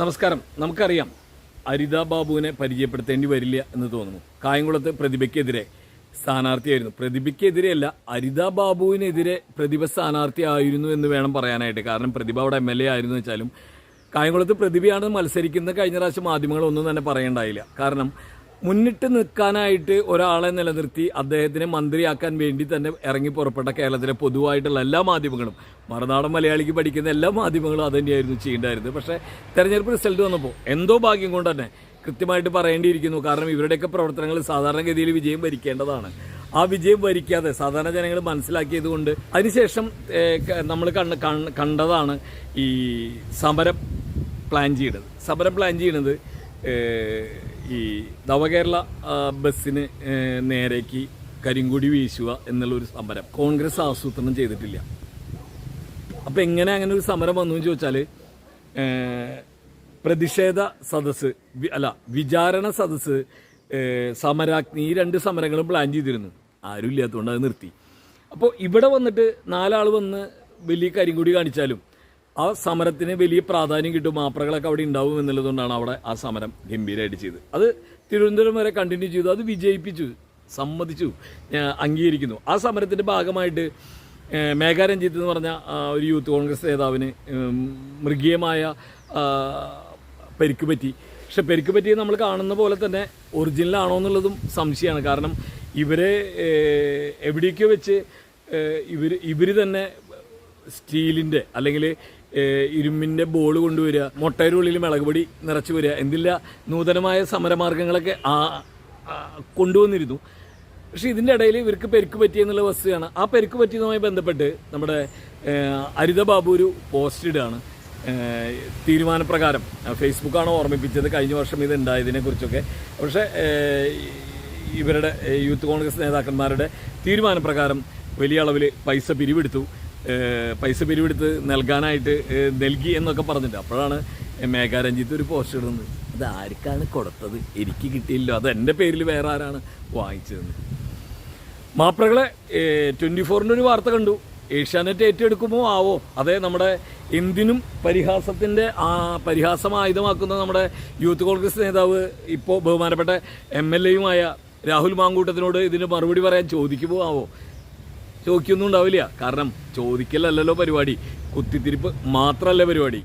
നമസ്കാരം. നമുക്കറിയാം അരിത ബാബുവിനെ പരിചയപ്പെടുത്തേണ്ടി വരില്ല എന്ന് തോന്നുന്നു. കായംകുളത്ത് പ്രതിഭയ്ക്കെതിരെ സ്ഥാനാർത്ഥിയായിരുന്നു. പ്രതിഭയ്ക്കെതിരെയല്ല അരിത ബാബുവിനെതിരെ പ്രതിഭ സ്ഥാനാർത്ഥി ആയിരുന്നു എന്ന് വേണം പറയാനായിട്ട്. കാരണം പ്രതിഭ അവിടെ എം എൽ എ ആയിരുന്നു വെച്ചാലും കായംകുളത്ത് പ്രതിഭയാണ് മത്സരിക്കുന്ന കഴിഞ്ഞ പ്രാവശ്യം മാധ്യമങ്ങളൊന്നും തന്നെ പറയണ്ടായില്ല. കാരണം മുന്നിട്ട് നിൽക്കാനായിട്ട് ഒരാളെ നിലനിർത്തി അദ്ദേഹത്തിനെ മന്ത്രിയാക്കാൻ വേണ്ടി തന്നെ ഇറങ്ങി പുറപ്പെട്ട കേരളത്തിലെ പൊതുവായിട്ടുള്ള എല്ലാ മാധ്യമങ്ങളും. മറുനാടൻ മലയാളിക്ക് പഠിക്കുന്ന എല്ലാ മാധ്യമങ്ങളും അത് തന്നെയായിരുന്നു ചെയ്യേണ്ടായിരുന്നത്. പക്ഷേ തെരഞ്ഞെടുപ്പ് റിസൾട്ട് വന്നപ്പോൾ എന്തോ ഭാഗ്യം കൊണ്ട് തന്നെ കൃത്യമായിട്ട് പറയേണ്ടിയിരിക്കുന്നു. കാരണം ഇവരുടെയൊക്കെ പ്രവർത്തനങ്ങൾ സാധാരണഗതിയിൽ വിജയം വരിക്കേണ്ടതാണ്. ആ വിജയം വരിക്കാതെ സാധാരണ ജനങ്ങൾ മനസ്സിലാക്കിയത് കൊണ്ട് അതിനുശേഷം നമ്മൾ കണ്ട കണ്ട- കണ്ടതാണ് ഈ സമരം പ്ലാൻ ചെയ്യുന്നത് സമരം പ്ലാൻ ചെയ്യുന്നത് ഈ നവകേരള ബസ്സിന് നേരേക്ക് കരിങ്കൊടി വീശുക എന്നുള്ളൊരു സമരം. കോൺഗ്രസ് ആസൂത്രണം ചെയ്തിട്ടില്ല. അപ്പം എങ്ങനെ അങ്ങനെ ഒരു സമരം വന്നു എന്ന് ചോദിച്ചാൽ പ്രതിഷേധ സദസ്സ് വി- അല്ല വിചാരണ സദസ്സ് സമരാഗ്നി ഈ രണ്ട് സമരങ്ങളും പ്ലാൻ ചെയ്തിരുന്നു. ആരും ഇല്ലാത്തതുകൊണ്ട് അത് നിർത്തി. അപ്പോൾ ഇവിടെ വന്നിട്ട് നാലാൾ വന്ന് വലിയ കരിങ്കുടി കാണിച്ചാലും ആ സമരത്തിന് വലിയ പ്രാധാന്യം കിട്ടും. മാപ്രകളൊക്കെ അവിടെ ഉണ്ടാവും എന്നുള്ളതുകൊണ്ടാണ് അവിടെ ആ സമരം ഗംഭീരമായിട്ട് ചെയ്തത്. അത് തിരുവനന്തപുരം വരെ കണ്ടിന്യൂ ചെയ്തു. അത് വിജയിപ്പിച്ചു. സമ്മതിച്ചു. അംഗീകരിക്കുന്നു. ആ സമരത്തിന്റെ ഭാഗമായിട്ട് മേഘാരഞ്ജിത്ത് എന്ന് പറഞ്ഞ ഒരു യൂത്ത് കോൺഗ്രസ് നേതാവിന് മൃഗീയമായ പരിക്ക് പറ്റി പക്ഷെ പരിക്ക് നമ്മൾ കാണുന്ന പോലെ തന്നെ ഒറിജിനലാണോ എന്നുള്ളതും സംശയമാണ്. കാരണം ഇവരെ എവിടെയൊക്കെ വെച്ച് ഇവർ ഇവർ തന്നെ സ്റ്റീലിന്റെ അല്ലെങ്കിൽ ഇരുമ്പിന്റെ ബോൾ കൊണ്ടുവരിക മുട്ടയുടെ ഉള്ളിൽ മുളകുപൊടി പൊടി നിറച്ചു വരിക എന്തില്ല നൂതനമായ സമരമാർഗങ്ങളൊക്കെ ആ കൊണ്ടുവന്നിരുന്നു. പക്ഷേ ഇതിന്റെ ഇടയിൽ ഇവർക്ക് പെരുക്ക് പറ്റിയെന്നുള്ള വസ്തുതയാണ്. ആ പെരുക്ക് പറ്റിയതുമായി ബന്ധപ്പെട്ട് നമ്മുടെ അരിത ബാബു ഒരു പോസ്റ്റ് തീരുമാനപ്രകാരം. ഫേസ്ബുക്കാണ് ഓർമ്മിപ്പിച്ചത് കഴിഞ്ഞ വർഷം ഇത് ഉണ്ടായതിനെ കുറിച്ചൊക്കെ. പക്ഷേ ഇവരുടെ യൂത്ത് കോൺഗ്രസ് നേതാക്കന്മാരുടെ തീരുമാനപ്രകാരം വലിയ അളവിൽ പൈസ പിരിവെടുത്തു. പൈസ പിരിവെടുത്ത് നൽകാനായിട്ട് നൽകി എന്നൊക്കെ പറഞ്ഞിട്ട്. അപ്പോഴാണ് മേഘാരഞ്ജിത്ത് ഒരു പോസ്റ്റർ ഇടുന്നത്. അത് ആർക്കാണ് കൊടുത്തത്? എനിക്ക് കിട്ടിയില്ലോ. അത് എന്റെ പേരിൽ വേറെ ആരാണ് വാങ്ങിച്ചതെന്ന്. മാപ്രകളെ ട്വന്റി ഫോറിന്റെ ഒരു വാർത്ത കണ്ടു. ഏഷ്യാനെറ്റ് ഏറ്റെടുക്കുമോ? ആവോ? അതെ നമ്മുടെ എന്തിനും പരിഹാസത്തിന്റെ ആ പരിഹാസം ആയുധമാക്കുന്ന നമ്മുടെ യൂത്ത് കോൺഗ്രസ് നേതാവ് ഇപ്പോൾ ബഹുമാനപ്പെട്ട എം എൽ എയുമായ രാഹുൽ മാങ്കൂട്ടത്തിനോട് ഇതിന് മറുപടി പറയാൻ ചോദിക്കുമോ? ആവോ? ചോദിക്കൊന്നും ഉണ്ടാവില്ല. കാരണം ചോദിക്കലല്ലല്ലോ പരിപാടി. കുത്തിത്തിരിപ്പ് മാത്രമല്ല പരിപാടി.